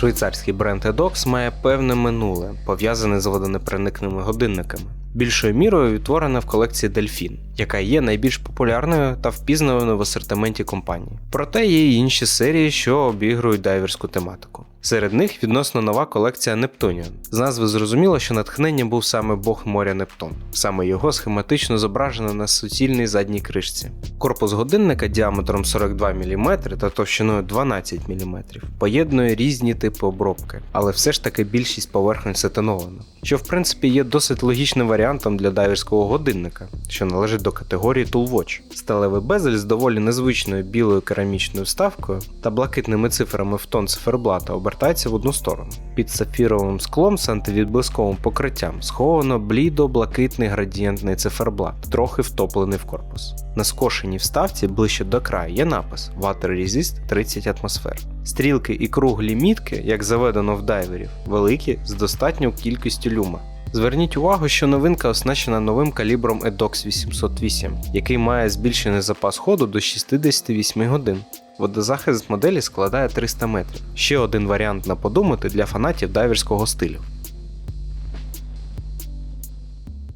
Швейцарський бренд Edox має певне минуле, пов'язане з водонепроникними годинниками. Більшою мірою відтворена в колекції Delfin, яка є найбільш популярною та впізнаною в асортименті компанії. Проте є й інші серії, що обігрують дайверську тематику. Серед них відносно нова колекція Нептуніон. З назви зрозуміло, що натхненням був саме бог моря Нептун. Саме його схематично зображено на суцільній задній кришці. Корпус годинника діаметром 42 мм та товщиною 12 мм поєднує різні типи обробки, але все ж таки більшість поверхонь сатинована, що в принципі є досить логічним варіантом для дайверського годинника, що належить до категорії Tool Watch. Сталевий безель з доволі незвичною білою керамічною вставкою та блакитними цифрами в тон циферблата обертається в одну сторону. Під сапфіровим склом з антивідблисковим покриттям сховано блідо-блакитний градієнтний циферблат, трохи втоплений в корпус. На скошеній вставці ближче до краю є напис Water Resist 30 атмосфер. Стрілки і круглі мітки, як заведено в дайверів, великі з достатньою кількістю люма. Зверніть увагу, що новинка оснащена новим калібром EDOX 808, який має збільшений запас ходу до 68 годин. Водозахист моделі складає 300 метрів. Ще один варіант на подумати для фанатів дайверського стилю.